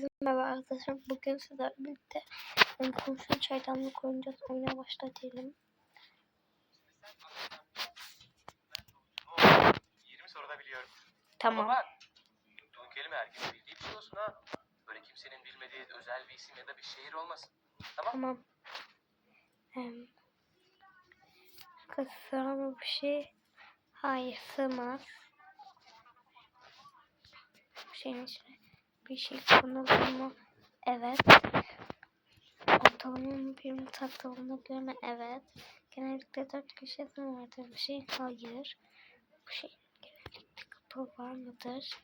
Merhaba arkadaşlar. Bugün sizlerle birlikte komşu çaydanlık oynayacağız. Oyuna başla diyelim. 20 soruda biliyorum. Tamam. Ama bak, unuttuğun kelime herkesin bildiği bir şey olsun ha. Böyle kimsenin bilmediği özel bir isim ya da bir şehir olmasın. Tamam? Tamam. Um, kısa mı bir şey? Hayır sığmaz. Bir şeyin içine bir şey konulur mu? Evet. Ortalama mı bir mutfakta bulunabilir mi? Evet. Genellikle dört köşesi mi vardır bir şey? Hayır. Bu şey genellikle kapı var mıdır?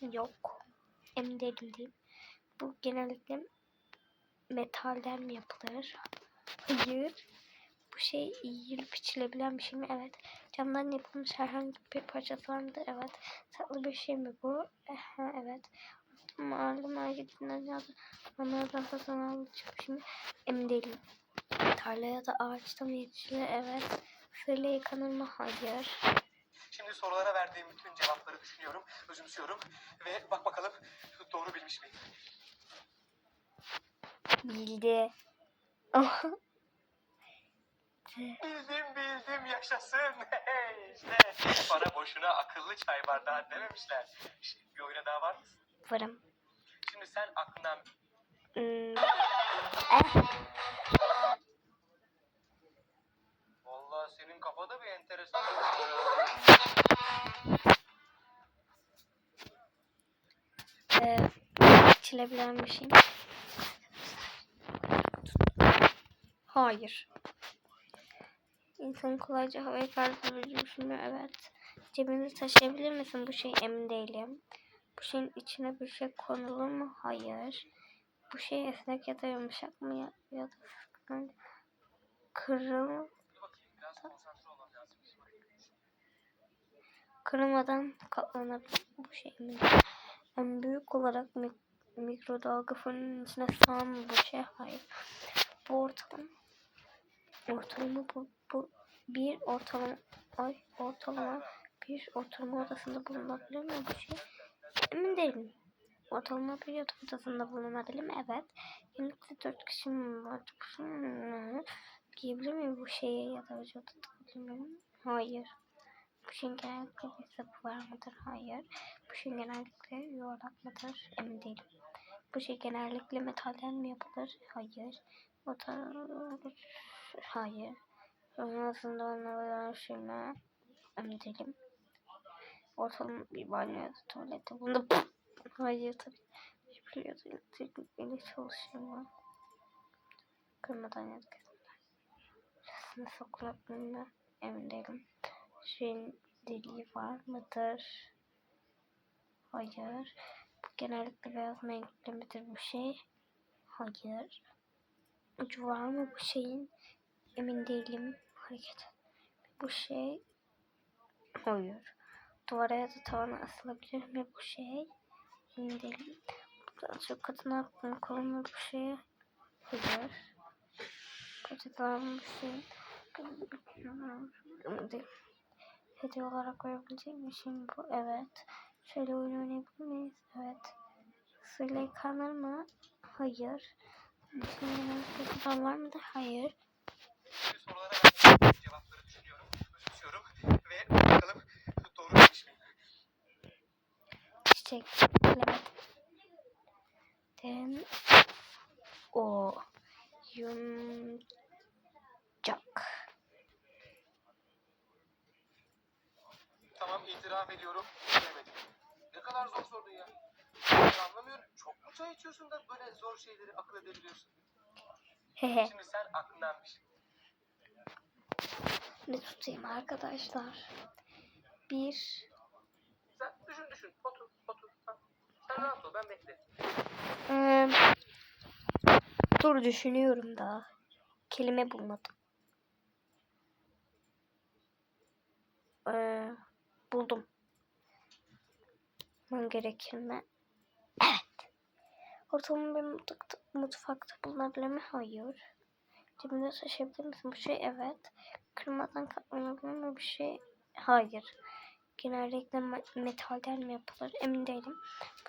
Yok. Emin değilim diyeyim. Bu genellikle metalden mi yapılır? Hayır. Bu şey yiyilip içilebilen bir şey mi? Evet. Camdan yapılmış herhangi bir parçası var mıdır? Evet. Tatlı bir şey mi bu? Aha, evet. Mahalle marketinden ya da onlardan satın alacak bir şey mi? Emin değilim. Tarla ya da ağaçta mı yetişiyor? Evet. Suyla yıkanır mı? Hayır. Şimdi sorulara verdiğim bütün cevapları düşünüyorum, özümsüyorum ve bak bakalım doğru bilmiş miyim? Bildi. Bildim bildim yaşasın. İşte bana boşuna akıllı çay bardağı dememişler. Şimdi bir oyuna daha var mısın? Varım. Şimdi sen aklından Hmm. Eh. Vallahi senin kafada bir enteresan. Ee, içilebilen bir şey? Hayır. İnsan kolayca havaya kaldırıcı düşünüyor. Evet. Cebinde taşıyabilir misin? Bu şey emin değilim. Bu şeyin içine bir şey konulur mu? Hayır. Bu şey esnek ya da yumuşak mı ya, ya da sıkın? Kırıl, kırılmadan katlanabilir. Bu şey değilim. En büyük olarak mik mikrodalga fırının içine sığan bu şey? Hayır. Bu ortalama. Ortalama bu, bu bir ortalama ay ortalama bir oturma odasında bulunabilir mi bu şey? Emin değilim. Ortalama bir yatak odasında mi? Evet. Genellikle dört kişi mi var? Giyebilir miyim bu şeyi ya da vücuda takabilir? Hayır. Bu şeyin genellikle bir var mıdır? Hayır. Bu şey genellikle yuvarlak mıdır? Emin değilim. Bu şey genellikle metalden mi yapılır? Hayır. Metal... Hayır. Sonrasında onları şuna emin değilim. Ortalama bir banyo tuvalette. Bunda hayır tabii. Hiçbir teknikle çalışıyor mu? Kırmadan ya da kesmeden. Şurasına sokulabilir mi? Emin değilim. Şeyin deliği var mıdır? Hayır. Bu genellikle beyaz renkli midir bu şey? Hayır. Ucu var mı bu şeyin? Emin değilim. Hareket. Bu şey. Hayır. Duvara ya da tavana asılabilir mi bu şey? Emin değilim. Buradan şu kadın aklını kolunu bu şey. Hayır. Kaçıdan bu şey. Değilim. Hediye olarak koyabileceğim bir şey mi bu? Evet. Şöyle oyun oynayabilir miyiz? Evet. Suyla yıkanır mı? Hayır. Şimdi bir var mıdır? Hayır. Şimdi sorulara verdiğim bütün cevapları düşünüyorum, özümsüyorum ve bak bakalım doğru bilmiş miyim? Bilemedim. Derin. O. Yumcak. Tamam itiraf ediyorum. Bilemedim. Ne kadar zor sordun ya. Ben anlamıyorum. Çok mu çay içiyorsun da böyle zor şeyleri akıl edebiliyorsun? Şimdi sen aklından bir şey. Ne tutayım arkadaşlar? Bir. Sen düşün düşün. Otur otur. Tamam. Ee, dur düşünüyorum da. Kelime bulmadım. Ee, buldum. Ben gerekir mi? Evet. Ortalama bir mutfakta, mutfakta bulunabilir mi? Hayır. Cebinde taşıyabilir misin? Bu şey evet. Kırmadan katlanabilir mi? Bir şey hayır. genellikle me- metalden mi yapılır emin değilim.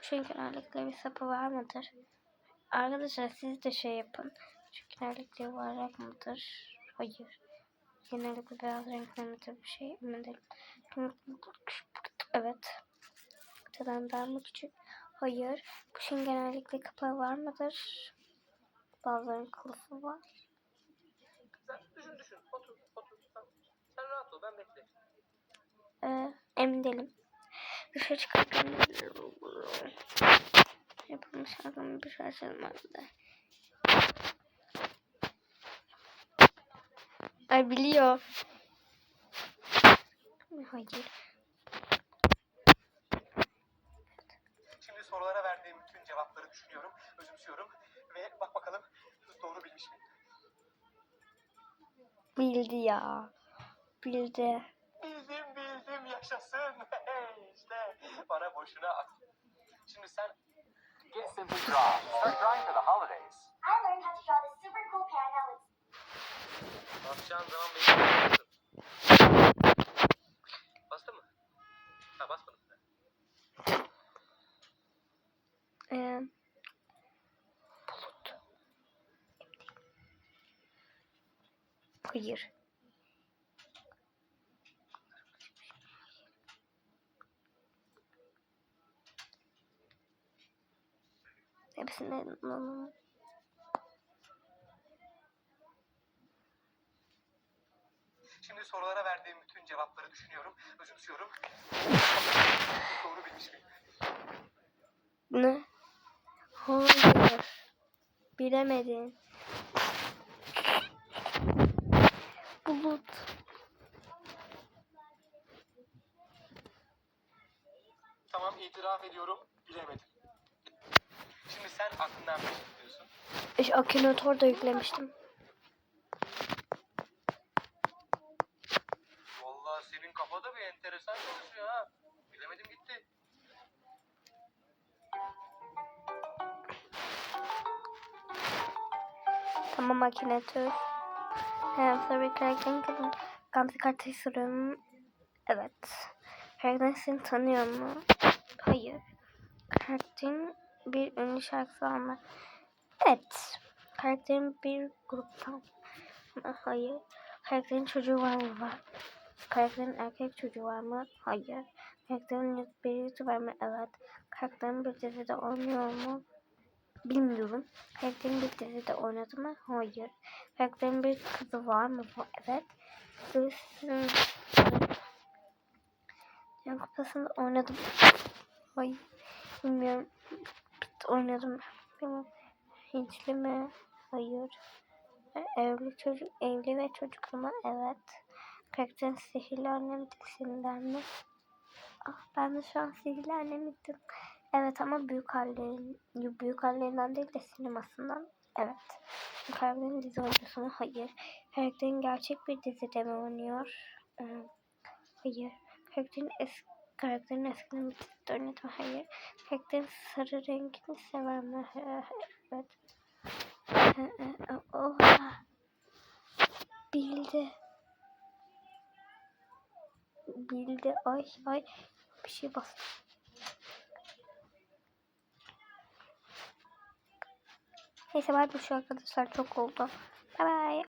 Şeyin genellikle bir sapı var mıdır? Arkadaşlar siz de şey yapın. Şu genellikle yuvarlak mıdır? Hayır. Genellikle beyaz renkli midir bir şey değilim. Evet. Ortadan daha mı küçük? Hayır. Şeyin genellikle kapağı var mıdır? Bazılarının kılıfı var. Sen düşün düşün. Otur otur. Sen rahat ol ben beklerim. Ee, emin değilim. Dışarı çıkarken yapılmış aklımda bir şey açılmazdı. Ay biliyor. Hayır. Şimdi sorulara verdiğim bütün cevapları düşünüyorum, özümsüyorum ve bak bakalım doğru bilmiş miyim? Bildi ya. Bildi. Bildim bildim yaşasın. Boşuna at. Şimdi sen Get Simply Draw. Start drawing for the holidays. I learned how to draw this super cool caramel with basacağın zaman beni. Bastı mı? Ha basmadım. Ee, bulut. Hayır. Hepsini Şimdi sorulara verdiğim bütün cevapları düşünüyorum, özümsüyorum. doğru bilmiş miyim? ne? Hayır. Bilemedin. Bulut. Tamam itiraf ediyorum, bilemedim. Şimdi sen aklından bir diyorsun. İşte Akinator da yüklemiştim. Vallahi senin kafada bir enteresan çalışıyor ha. Bilemedim gitti. Tamam Akinator. Hem tabii karakterin kadın. Gamze kartayı soruyorum. Evet. Karakterin seni tanıyor mu? Bir ünlü şarkısı var mı? Evet. Karakterin bir gruptan? Hayır. Karakterin çocuğu var mı? Var. Karakterin erkek çocuğu var mı? Hayır. Karakterin bir yüzü var mı? Evet. Karakterin bir dizide oynuyor mu? Bilmiyorum. Karakterin bir dizide oynadı mı? Hayır. Karakterin bir kızı var mı? Evet. Yan kupasında oynadım. Hayır. Bilmiyorum. Oynadım. Hintli mi? Hayır. E, Evli çocuk, evli ve çocuklu mu? Evet. Karakterin sihirli annem dizisinden mi? Ah ben de şu an sihirli annemiydim. Evet ama büyük hallerin, büyük hallerinden değil de sinemasından. Evet. Karakterin dizi oyuncusu mu? Hayır. Karakterin gerçek bir dizide mi oynuyor? Ee, hayır. Karakterin es karakterin eskiden oynadı mı? Hayır. Karakterin sarı rengini sever mi? Evet. Oha. Bildi. Bildi. Ay ay. Bir şey bastı. Neyse bay şu arkadaşlar çok oldu. Bye bye.